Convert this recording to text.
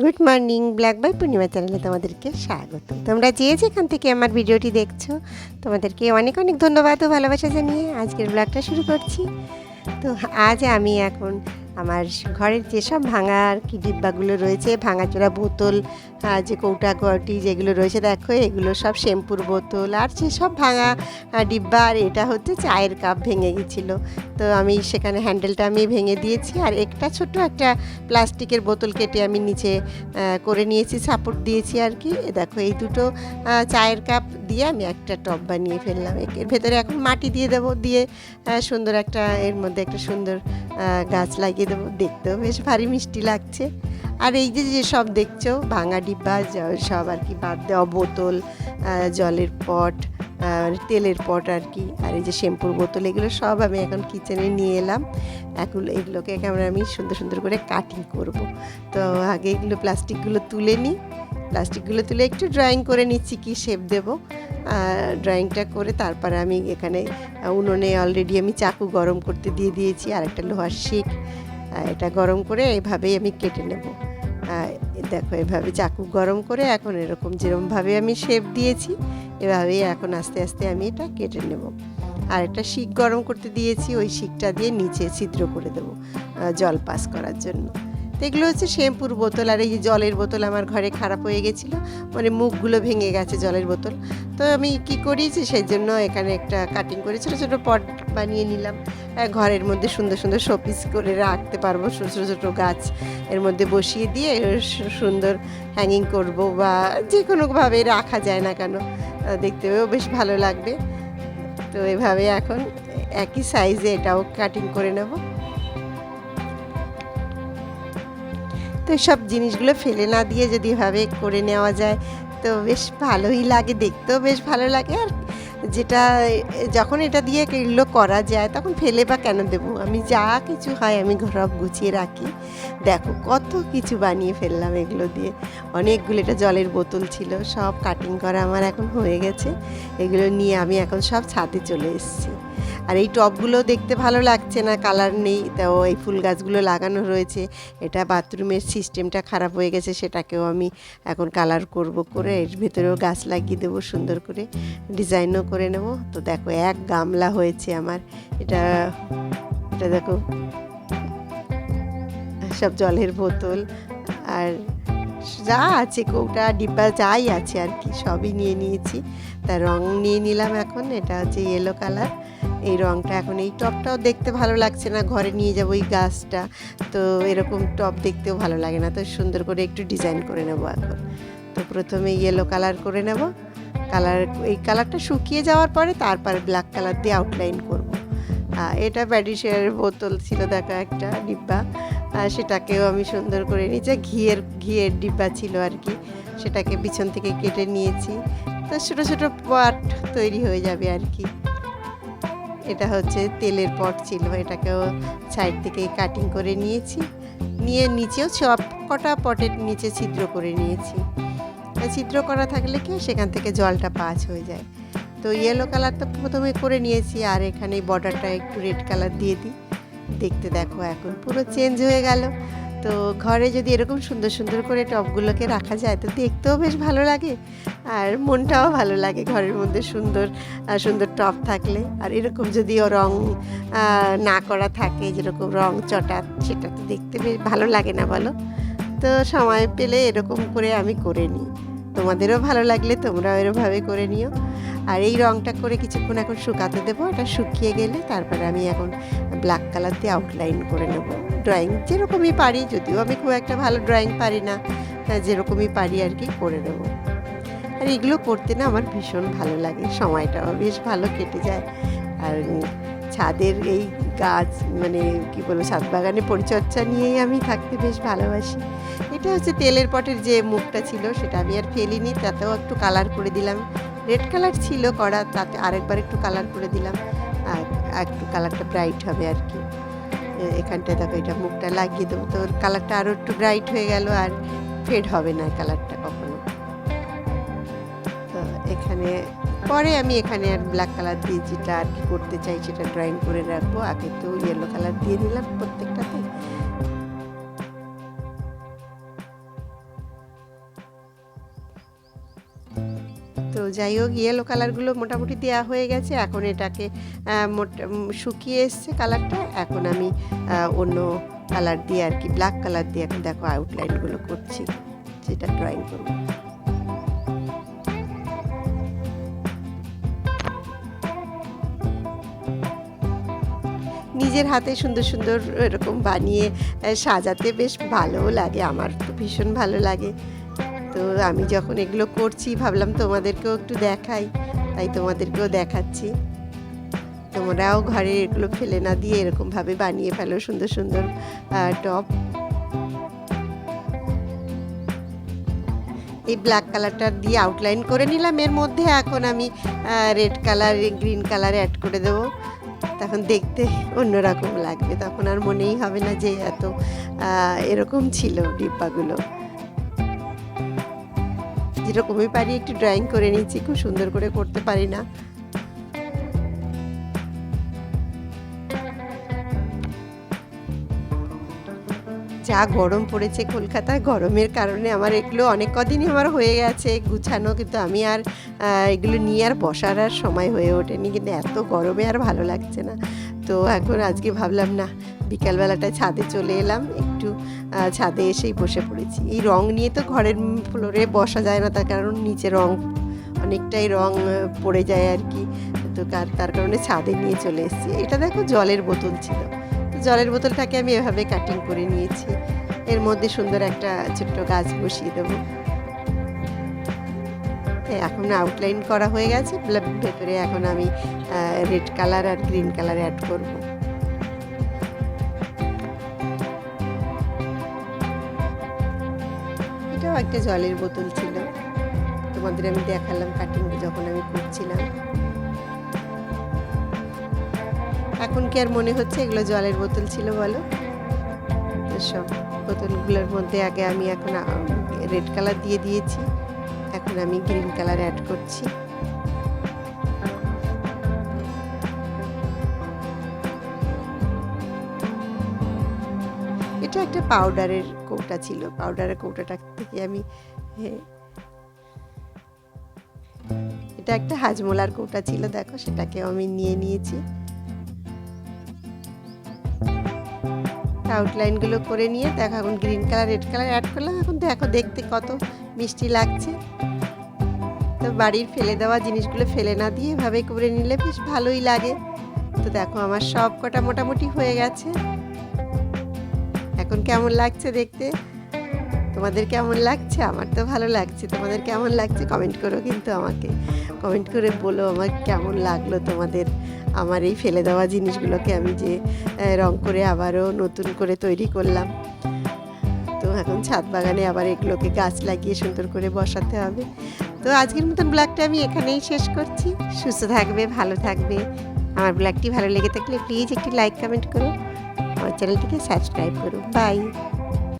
Good morning, black by Purnima চ্যানেলে তোমাদেরকে স্বাগত। তোমরা যে যেখান থেকে আমার ভিডিওটি দেখছ, তোমাদেরকে অনেক অনেক ধন্যবাদ ও ভালোবাসা জানিয়ে আজকের ব্লগটা শুরু করছি। তো আজ আমি এখন আমার ঘরের যেসব ভাঙা আর কি ডিব্বাগুলো রয়েছে, ভাঙাচোরা বোতল যে কৌটা কটি যেগুলো রয়েছে, দেখো, এগুলো সব শ্যাম্পুর বোতল আর যেসব ভাঙা ডিব্বা আর এটা হচ্ছে চায়ের কাপ ভেঙে গেছিল। তো আমি সেখানে হ্যান্ডেলটা আমি ভেঙে দিয়েছি আর একটা ছোট্ট একটা প্লাস্টিকের বোতল কেটে আমি নিচে করে নিয়েছি, সাপোর্ট দিয়েছি আর কি। দেখো, এই দুটো চায়ের কাপ দিয়ে আমি একটা টব বানিয়ে ফেললাম। এর ভেতরে এখন মাটি দিয়ে দেবো, দিয়ে সুন্দর একটা, এর মধ্যে একটা সুন্দর গাছ লাগিয়ে দেবো। দেখতেও বেশ ভারী মিষ্টি লাগছে। আর এই যে যে সব দেখছ, ভাঙা ডিব্বা সব আর কি বাদ দেওয়া বোতল জলের পট তেলের পট আর কি, আর এই যে শ্যাম্পুর বোতল, এগুলো সব আমি এখন কিচেনে নিয়ে এলাম। এখন এগুলোকে আমরা আমি সুন্দর সুন্দর করে কাটিং করব। তো আগে এগুলো প্লাস্টিকগুলো তুলে নিই। প্লাস্টিকগুলো তুলে একটু ড্রয়িং করে নিচ্ছি, কি শেপ দেব। ড্রয়িংটা করে তারপরে আমি এখানে উনুনে অলরেডি আমি চাকু গরম করতে দিয়ে দিয়েছি আর একটা লোহার শিক এটা গরম করে এইভাবেই আমি কেটে নেব। দেখো, এভাবে চাকু গরম করে এখন এরকম যেরকমভাবে আমি শেপ দিয়েছি, এভাবেই এখন আস্তে আস্তে আমি এটা কেটে নেব। আর একটা শিক গরম করতে দিয়েছি, ওই শিকটা দিয়ে নিচে ছিদ্র করে দেবো জল পাস করার জন্য। তো এগুলো হচ্ছে শ্যাম্পুর বোতল আর এই যে জলের বোতল আমার ঘরে খারাপ হয়ে গেছিল। মানে মুখগুলো ভেঙে গেছে জলের বোতল। তো আমি কি করিয়েছি সেই জন্য এখানে একটা কাটিং করে ছোটো ছোটো পট বানিয়ে নিলাম। ঘরের মধ্যে সুন্দর সুন্দর শোপিস করে রাখতে পারব। ছোটো ছোটো গাছ এর মধ্যে বসিয়ে দিয়ে সুন্দর হ্যাঙ্গিং করব বা যে কোনোভাবে রাখা যায় না কেন আহ, দেখতেও বেশ ভালো লাগবে। তো এভাবে এখন একই সাইজে এটাও কাটিং করে নেব। তো সব জিনিসগুলো ফেলে না দিয়ে যদি এভাবে করে নেওয়া যায়, তো বেশ ভালোই লাগে, দেখতেও বেশ ভালো লাগে। আর যেটা, যখন এটা দিয়ে এগুলো করা যায়, তখন ফেলে বা কেন দেবো? আমি যা কিছু হয়, আমি সব গুছিয়ে রাখি। দেখো, কত কিছু বানিয়ে ফেললাম এগুলো দিয়ে। অনেকগুলো, এটা জলের বোতল ছিল, সব কাটিং করা আমার এখন হয়ে গেছে। এগুলো নিয়ে আমি এখন সব ছাদে চলে এসেছি। আর এই টবগুলো দেখতে ভালো লাগছে না কালার নেই। তো এই ফুল গাছগুলো লাগানো রয়েছে। এটা বাথরুমের সিস্টেমটা খারাপ হয়ে গেছে, সেটাকেও আমি এখন কালার করব করে, এর ভেতরেও গাছ লাগিয়ে দেবো সুন্দর করে। ডিজাইনও করে নেব। তো দেখো, এক গামলা হয়েছে আমার। এটা এটা দেখো, সব জলের বোতল আর যা আছে, কৌটা, ডিব্বা, যাই আছে আর কি, সবই নিয়ে নিয়েছি। তা রং নিয়ে নিলাম এখন, এটা হচ্ছে ইয়েলো কালার এই রংটা এখন, এই টপটাও দেখতে ভালো লাগছে না, ঘরে নিয়ে যাব এই গাছটা। তো এরকম টপ দেখতেও ভালো লাগে না, তো সুন্দর করে একটু ডিজাইন করে নেব এখন। তো প্রথমে ইয়েলো কালার করে নেব। কালার, এই কালারটা শুকিয়ে যাওয়ার পরে তারপর ব্ল্যাক কালার দিয়ে আউটলাইন করব। এটা প্যাডিসের বোতল ছিল দেখা একটা ডিব্বা। সেটাকেও আমি সুন্দর করে নিয়েছি ঘিয়ের ঘিয়ের ডিব্বা ছিল আর কি, সেটাকে পিছন থেকে কেটে নিয়েছি। তো ছোটো ছোটো পট তৈরি হয়ে যাবে আর কি। এটা হচ্ছে তেলের পট ছিল, এটাকেও সাইড থেকে কাটিং করে নিয়েছি। নিয়ে নিচেও সব কটা পটের নিচে ছিদ্র করে নিয়েছি। ছিদ্র করা থাকলে কি সেখান থেকে জলটা পাস হয়ে যায়। তো ইয়েলো কালারটা প্রথমে করে নিয়েছি আর এখানে বর্ডারটা একটু রেড কালার দিয়ে দিই। দেখতে দেখো এখন পুরো চেঞ্জ হয়ে গেল। তো ঘরে যদি এরকম সুন্দর সুন্দর করে টবগুলোকে রাখা যায় তো দেখতেও বেশ ভালো লাগে আর মনটাও ভালো লাগে ঘরের মধ্যে সুন্দর সুন্দর টব থাকলে। আর এরকম যদিও রং না করা থাকে, যেরকম রং চটা সেটা তো দেখতে বেশ ভালো লাগে না বলো? তো সময় পেলে এরকম করে আমি করে নিই। তোমাদেরও ভালো লাগলে তোমরাও এরভাবে করে নিও। আর এই রংটা করে কিছুক্ষণ এখন শুকাতে দেবো এটা শুকিয়ে গেলে তারপরে আমি এখন ব্ল্যাক কালার দিয়ে আউটলাইন করে নেব। ড্রয়িং যেরকমই পারি, যদিও আমি খুব একটা ভালো ড্রয়িং পারি না তা যেরকমই পারি আর কি করে নেব। আর এগুলো করতে না আমার ভীষণ ভালো লাগে, সময়টাও বেশ ভালো কেটে যায়। আর ছাদের এই গাছ মানে কি বলব, ছাদ বাগানে পরিচর্যা নিয়েই আমি থাকতে বেশ ভালোবাসি। এটা হচ্ছে তেলের পটের যে মুখটা ছিল, সেটা আমি আর ফেলিনি, তাতেও একটু কালার করে দিলাম। রেড কালার ছিল করা তাতে আরেকবার একটু কালার করে দিলাম। আর একটু কালারটা ব্রাইট হবে আর কি। এখানটায় দেখো এটা মুখটা লাগিয়ে দেবো। তো কালারটা আরও একটু ব্রাইট হয়ে গেল আর ফেড হবে না কালারটা কখনো। তো এখানে, পরে আমি এখানে আর ব্ল্যাক কালার দিয়ে যেটা আর কি করতে চাই, সেটা ড্রয়িং করে রাখব। আগে তো ইয়েলো কালার দিয়ে দিলাম প্রত্যেকটাতে। তো যাই হোক ইয়েলো কালারগুলো মোটামুটি দেওয়া হয়ে গেছে। এখন এটাকে শুকিয়ে এসছে কালারটা এখন আমি অন্য কালার দিয়ে আর কি ব্ল্যাক কালার দিয়ে এখন দেখো আউটলাইনগুলো করছি, যেটা ড্রয়িং করব। নিজের হাতে সুন্দর সুন্দর এরকম বানিয়ে সাজাতে বেশ ভালোও লাগে, আমার তো ভীষণ ভালো লাগে। তো আমি যখন এগুলো করছি, ভাবলাম তোমাদেরকেও একটু দেখাই। তাই তোমাদেরকেও দেখাচ্ছি। তোমরাও ঘরে এগুলো ফেলে না দিয়ে এরকমভাবে বানিয়ে ফেলো সুন্দর সুন্দর টপ। এই ব্ল্যাক কালারটা দিয়ে আউটলাইন করে নিলাম। এর মধ্যে এখন আমি red colour green colour add করে দেবো। তখন দেখতে অন্যরকম লাগবে। তখন আর মনেই হবে না যে এত এরকম ছিল ডিব্বাগুলো। যেরকমই পারি একটু ড্রয়িং করে নিচ্ছি খুব সুন্দর করে করতে পারি না। যা গরম পড়েছে কলকাতায়, গরমের কারণে আমার এগুলো অনেক কদিনই আমার হয়ে গেছে, গুছানো কিন্তু আমি আর এগুলো নিয়ে আর বসার আর সময় হয়ে ওঠেনি, কিন্তু এত গরমে আর ভালো লাগছে না। তো এখন আজকে ভাবলাম না বিকালবেলাটায় ছাদে চলে এলাম। একটু ছাদে এসেই বসে পড়েছি। এই রং নিয়ে তো ঘরের ফ্লোরে বসা যায় না, তার কারণ নিচে রং অনেকটাই রং পড়ে যায় আর কি। তো তার কারণে ছাদে নিয়ে চলে এসেছি। এটা দেখো জলের বোতল ছিল। তো জলের বোতলটাকে আমি এভাবে কাটিং করে নিয়েছি। এর মধ্যে সুন্দর একটা ছোট্ট গাছ বসিয়ে দেবো। এখন আউটলাইন করা হয়ে গেছে। ভেতরে এখন আমি রেড কালার আর গ্রিন কালার অ্যাড করব। এটাও একটা জলের বোতল ছিল। তোমাদের আমি দেখালাম কাটিং যখন আমি করছিলাম। এখন কি আর মনে হচ্ছে এগুলো জলের বোতল ছিল বলো? সব বোতলগুলোর মধ্যে আগে আমি এখন রেড কালার দিয়ে দিয়েছি। এখন আমি গ্রিন কালার অ্যাড করছি। এটা একটা পাউডারের কৌটা ছিল। পাউডারের কৌটাটা থেকে আমি এটা একটা হাজমোলার কৌটা ছিল, দেখো, সেটাকেও আমি নিয়ে নিয়েছি। আউটলাইনগুলো করে নিয়ে, দেখো, এখন green colour red colour add করলাম। এখন দেখো, দেখতে কত মিষ্টি লাগছে। তো বাড়ির ফেলে দেওয়া জিনিসগুলো ফেলে না দিয়ে এভাবে করে নিলে বেশ ভালোই লাগে। তো দেখো, আমার সব কটা মোটামুটি হয়ে গেছে। এখন কেমন লাগছে দেখতে? তোমাদের কেমন লাগছে? আমার তো ভালো লাগছে। তোমাদের কেমন লাগছে? কমেন্ট করো কিন্তু আমাকে। কমেন্ট করে বলো আমার কেমন লাগল তোমাদের? আমার এই ফেলে দেওয়া জিনিসগুলোকে আমি যে রং করে আবারও নতুন করে তৈরি করলাম। তো এখন ছাদ বাগানে আবার এগুলোকে গাছ লাগিয়ে সুন্দর করে বসাতে হবে। তো আজকের মতন ব্লগটা আমি এখানেই শেষ করছি। সুস্থ থাকবে, ভালো থাকবে। আমার ব্লগটি ভালো লেগে থাকলে প্লিজ একটি লাইক কমেন্ট করো। আমার চ্যানেলটিকে সাবস্ক্রাইব করো বাই